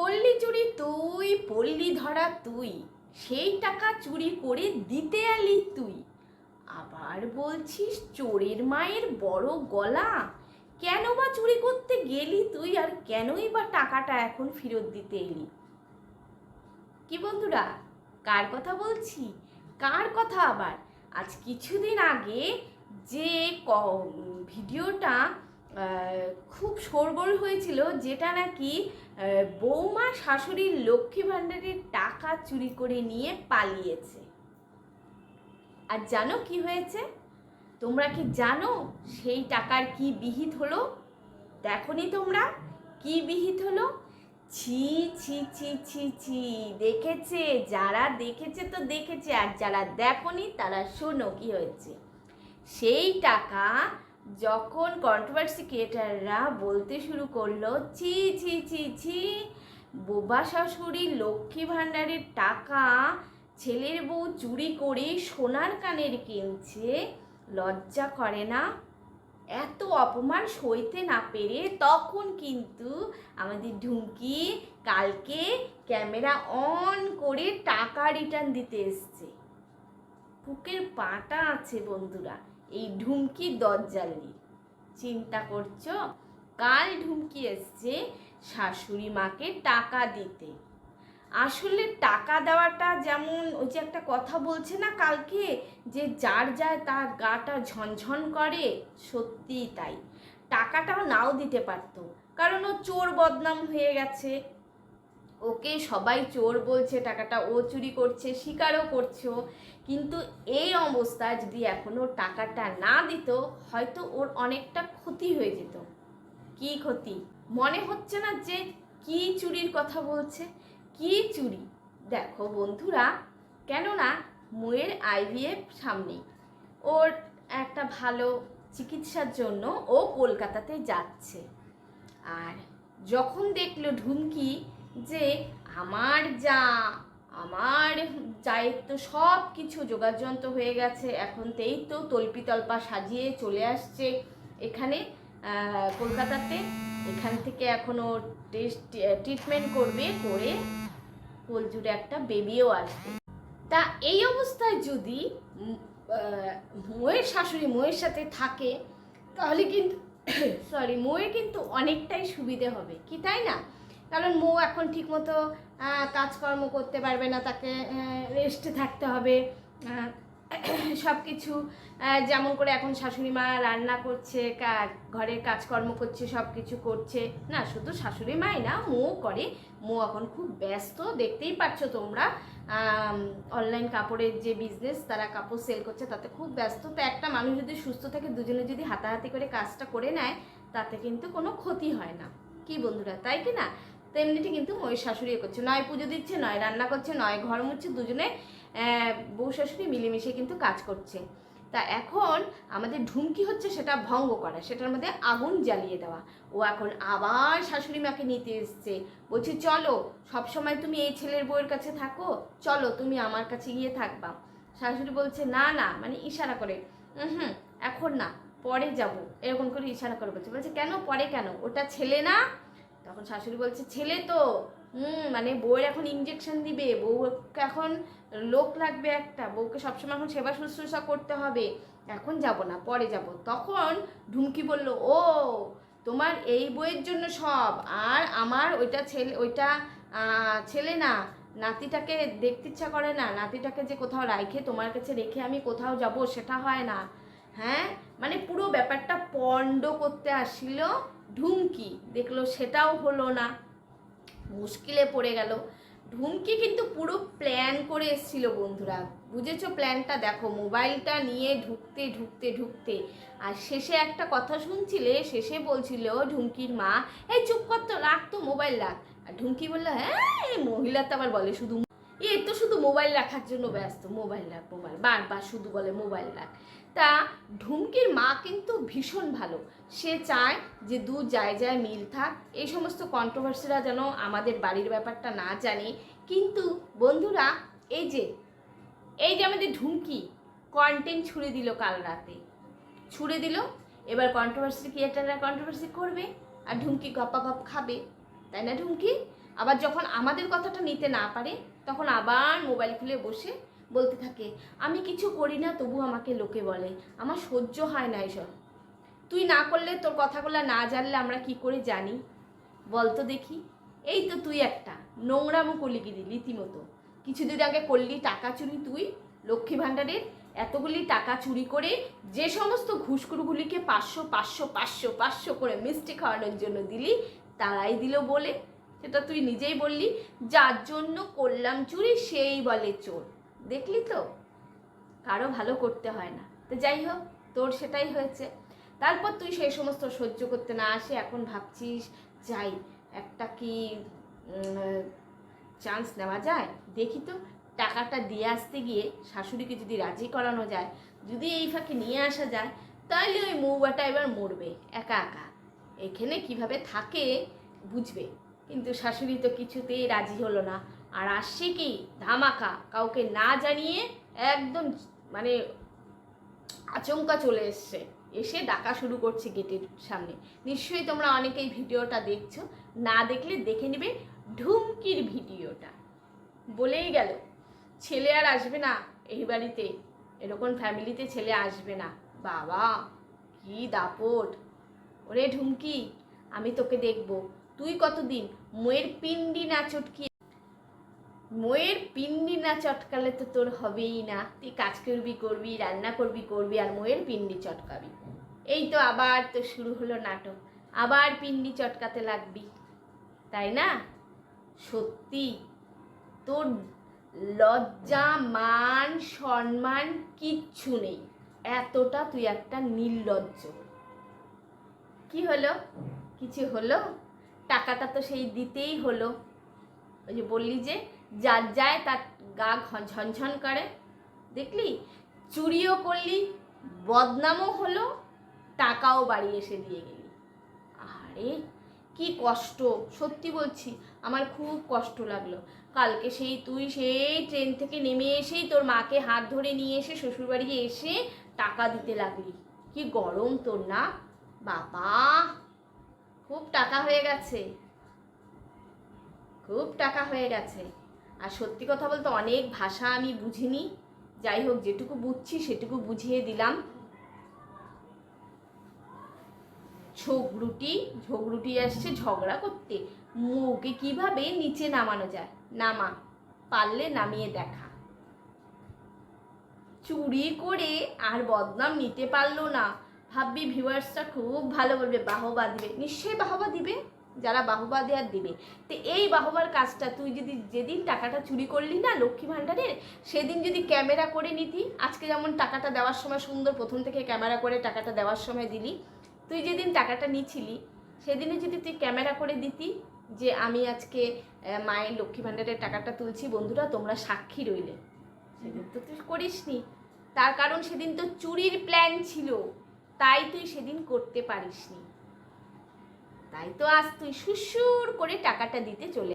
করলি চুরি তুই, পল্লি ধরা তুই, সেই টাকা চুরি করে দিতে এলি তুই। আবার বলছিস চোরের মায়ের বড় গলা, কেন বা চুরি করতে গেলি তুই আর কেনই বা টাকাটা এখন ফেরত দিতে এলি? কি বন্ধুরা, কার কথা বলছি? কার কথা আবার? আজ কিছুদিন আগে যে ভিডিওটা খুব শোরগোল হয়েছিল যেটা নাকি বৌমা শাশুড়ির লক্ষ্মী ভাণ্ডারের টাকা চুরি করে নিয়ে পালিয়েছে। আর জানো কি হয়েছে? তোমরা কি জানো সেই টাকার কি বিহিত হলো? দেখনি তোমরা কি বিহিত হলো? ছি ছি ছি ছি ছি, দেখেছে, যারা দেখেছে তো দেখেছে, আর যারা দেখনি তারা শোনো কি হয়েছে। সেই টাকা যখন কন্ট্রোভার্সি ক্রিয়েটাররা বলতে শুরু করল, ছি ছি ছি ছি, বোবা শাশুড়ি লক্ষ্মী ভাণ্ডারের টাকা ছেলের বউ চুরি করে সোনার কানের কিনছে, লজ্জা করে না? এত অপমান সইতে না পেরে তখন কিন্তু আমাদের ঢুমকি কালকে ক্যামেরা অন করে টাকা রিটার্ন দিতে এসছে। বুকের পাটা আছে বন্ধুরা। এই ঢুমকি দরজালি চিন্তা করছ? কাল ঢুমকি এসছে শাশুড়ি মাকে টাকা দিতে। আসলে টাকা দেওয়াটা যেমন ওই যে একটা কথা বলছে না কালকে, যে যার যায় তার গাটা ঝনঝন করে, সত্যিই তাই। টাকাটাও নাও দিতে পারতো, কারণ ও চোর বদনাম হয়ে গেছে। ওকে সবাই চোর বলছে, টাকাটা ও চুরি করছে স্বীকারও করছ কিন্তু এই অবস্থায় যদি এখনও টাকাটা না দিত, হয়তো ওর অনেকটা ক্ষতি হয়ে যেত। কি ক্ষতি? মনে হচ্ছে না যে কি চুরির কথা বলছে? কি চুরি? দেখো বন্ধুরা, কেননা মোয়ের আইভিএফ সামনেই ওর একটা ভালো চিকিৎসার জন্য ও কলকাতাতে যাচ্ছে। আর যখন দেখল ঢুমকি যে আমার যা, আমার চায়ের তো সব কিছু যোগাযন্ত্র হয়ে গেছে। এখন তেই তো তল্পি তল্পা সাজিয়ে চলে আসছে এখানে কলকাতাতে। এখান থেকে এখনও টেস্ট, ট্রিটমেন্ট করবে, করে কোলজুড়ে একটা বেবিও আসবে। তা এই অবস্থায় যদি মোয়ের শাশুড়ি মোয়ের সাথে থাকে, তাহলে কিন্তু সরি মোয়ের কিন্তু অনেকটাই সুবিধে হবে। কি তাই না? কারণ মৌ এখন ঠিকমতো কাজকর্ম করতে পারবে না, তাকে রেস্টে থাকতে হবে সব কিছু যেমন করে এখন শাশুড়ি মা রান্না করছে ঘরের কাজকর্ম করছে সব কিছু করছে। না, শুধু শাশুড়ি মাই না, মো করে। মো এখন খুব ব্যস্ত, দেখতেই পাচ্ছ তোমরা। অনলাইন কাপড়ের যে বিজনেস তারা কাপড় সেল করছে, তাতে খুব ব্যস্ত। তো একটা মানুষ যদি সুস্থ থাকে, দুজনে যদি হাতাহাতি করে কাজটা করে নেয়, তাতে কিন্তু কোনো ক্ষতি হয় না। কি বন্ধুরা, তাই কি না? তেমনিটি কিন্তু ময়ের শাশুড়ি করছে। নয় পুজো দিচ্ছে, নয় রান্না করছে, নয় ঘর মুছছে, দুজনে বউ শাশুড়ি মিলেমিশে কিন্তু কাজ করছে। তা এখন আমাদের ঢুমকি হচ্ছে সেটা ভঙ্গ করা, সেটার মধ্যে আগুন জ্বালিয়ে দেওয়া। ও এখন আবার শাশুড়ি মাকে নিতে এসছে। বলছে, চলো, সবসময় তুমি এই ছেলের বউয়ের কাছে থাকো, চলো তুমি আমার কাছে গিয়ে থাকবা। শাশুড়ি বলছে, না না মানে ইশারা করে। হুম, এখন না, পরে যাব। এরকম করে ইশারা করে বলছে। বলছে, কেন, পরে কেন? ওটা ছেলে না তখন শাশুড়ি বলছে, ছেলে তো, হুম মানে বউয়ের এখন ইঞ্জেকশন দিবে, বউকে এখন লোক লাগবে একটা, বউকে সবসময় এখন সেবা শুশ্রূষা করতে হবে, এখন যাব না, পরে যাব। তখন ঢুমকি বলল, ও, তোমার এই বইয়ের জন্য সব, আর আমার ওইটা ছেলে ওইটা ছেলে না, নাতিটাকে দেখতে ইচ্ছা করে না, নাতিটাকে যে কোথাও রাখে তোমার কাছে রেখে আমি কোথাও যাব, সেটা হয় না। হ্যাঁ মানে পুরো ব্যাপারটা পণ্ড করতে আসছিল ঢুমকি, দেখল সেটাও হলো না। মুশকিলে পড়ে গেল। ঢুমকি কিন্তু পুরো প্ল্যান করে এসেছিল বন্ধুরা। বুঝেছ? প্ল্যানটা দেখো মোবাইলটা নিয়ে ঢুকতে ঢুকতে ঢুকতে। আর শেষে একটা কথা শুনছিলে? শেষে বলছিল, ঢুমকির মা, এই চুপ কর তো, রাখ তো মোবাইল রাখ। আর ঢুমকি বলল হ্যাঁ এই মহিলা তো আবার বলে শুধু মোবাইল রাখার জন্য ব্যস্ত মোবাইল রাখ মোবাইল বারবার শুধু বলে মোবাইল রাখ। তা ঢুমকির মা কিন্তু ভীষণ ভালো। সে চায় যে দু যায় যায় মিল থাক। এই সমস্ত কন্ট্রোভার্সিরা যেন আমাদের বাড়ির ব্যাপারটা না জানে। কিন্তু বন্ধুরা, এই যে এই যে আমাদের ঢুমকি কন্টেন্ট ছুড়ে দিল কাল রাতে। ছুড়ে দিল, এবার কন্ট্রোভার্সি ক্রিয়েটাররা কন্ট্রোভার্সি করবে, আর ঢুমকি গপা গপ খাবে। তাই না ঢুমকি? আবার যখন আমাদের কথাটা নিতে না পারে, তখন আবার মোবাইল খুলে বসে বলতে থাকে, আমি কিছু করি না, তবু আমাকে লোকে বলে। আমার সহ্য হয় না এসব। তুই না করলে, তোর কথাগুলো না জানলে আমরা কি করে জানি? বলতো দেখি। এই তো তুই একটা। নোংরামো করলি কি রীতিমতো। কিছুদিন আগে করলি টাকা চুরি তুই, লক্ষ্মী ভাণ্ডারের এতগুলি টাকা চুরি করে যে সমস্ত ঘুষখুরগুলিকে পাঁচশো পাঁচশো পাঁচশো পাঁচশো করে মিষ্টি খাওয়ানোর জন্য দিলি, তারাই দিল বলে। সেটা তুই নিজেই বললি, যার জন্য করলাম চুরি সেই বলে চোর। দেখলি তো? কারও ভালো করতে হয় না। তো যাই হোক, তোর সেটাই হয়েছে। তারপর তুই সেই সমস্ত সহ্য করতে না আসে, এখন ভাবছিস, যাই, একটা কি চান্স নেওয়া যায়? দেখি তো, টাকাটা দিয়ে আসতে গিয়ে শাশুড়িকে যদি রাজি করানো যায়, যদি এই ফাঁকে নিয়ে আসা যায় তাহলে ওই মৌবাটা এবার মরবে, একা একা। এখানে কীভাবে থাকে, বুঝবে। কিন্তু শাশুড়ি তো কিছুতেই রাজি হলো না। আর আসছে কি ধামাকা, কাউকে না জানিয়ে একদম মানে আচমকা চলে এসছে। এসে ডাকা শুরু করছে গেটের সামনে। নিশ্চয়ই তোমরা অনেকেই ভিডিওটা দেখছ। না দেখলে দেখে নেবে ঢুমকির ভিডিওটা। বলেই গেল, ছেলে আর আসবে না এই বাড়িতে। এরকম ফ্যামিলিতে ছেলে আসবে না। বাবা, কি দাপট। ওরে ঢুমকি, আমি তোকে দেখব। তুই কতদিন মোয়ের পিন্ডি না চটকি মোয়ের পিন্ডি না চটকালে তো তোর হবেই না। তুই কাজ করবি করবি, রান্না করবি করবি আর মোয়ের পিন্ডি চটকাবি। এই তো আবার তো শুরু হলো নাটক। আবার পিন্ডি চটকাতে লাগবি। তাই না? সত্যি। তোর লজ্জা, মান, সম্মান কিচ্ছু নেই। এতটা তুই একটা নির্লজ্জ। কি হলো? কিছু হলো? টাকাটা তো সেই দিতেই হলো। ওই যে বললি যে, যার যায় তার গা ঝনঝন করে। দেখলি? চুরিও করলি, বদনামও হলো, টাকাও বাড়ি এসে দিয়ে গেলি। আরে কি কষ্ট! সত্যি বলছি, আমার খুব কষ্ট লাগল। কালকে সেই তুই সেই ট্রেন থেকে নেমে এসেই তোর মাকে হাত ধরে নিয়ে এসে শ্বশুরবাড়ি এসে টাকা দিতে লাগলি। কি গরম তোর না? বাবা! টাকা হয়ে গেছে। খুব টাকা হয়ে গেছে। আর সত্যি কথা বলতে অনেক ভাষা আমি বুঝিনি। যাই হোক, যেটুকু বুঝছি সেটুকু বুঝিয়ে দিলাম। ঝগড়ুটি ঝগড়ুটি আসছে, ঝগড়া করতে। মুখে কীভাবে নিচে নামানো যায়? নামা। পারলে নামিয়ে দেখা। চুরি করে আর বদনাম নিতে পারল না। ভাববি ভিউয়ার্সটা খুব ভালো বলবে, বাহবা দিবে। নিশ্চয়ই বাহবা দিবে, যারা বাহবা দেওয়ার দিবে। তো এই বাহবার কাজটা তুই যদি যেদিন টাকাটা চুরি করলি না লক্ষ্মী ভাণ্ডারের, সেদিন যদি ক্যামেরা করে নিতি, আজকে যেমন টাকাটা দেওয়ার সময় সুন্দর প্রথম থেকে ক্যামেরা করে টাকাটা দেওয়ার সময় দিলি, তুই যেদিন টাকাটা নিছিলি সেদিনে যদি তুই ক্যামেরা করে দিতি যে আমি আজকে মায়ের লক্ষ্মী ভাণ্ডারের টাকাটা তুলছি, বন্ধুরা তোমরা সাক্ষী রইলে। সেদিন তো তুই করিসনি। তার কারণ সেদিন তো চুরির প্ল্যান ছিল। তাই তুই সেদিন করতে পারিসনি। তাই তো আজ তুই সুসুর করে টাকাটা দিতে চলে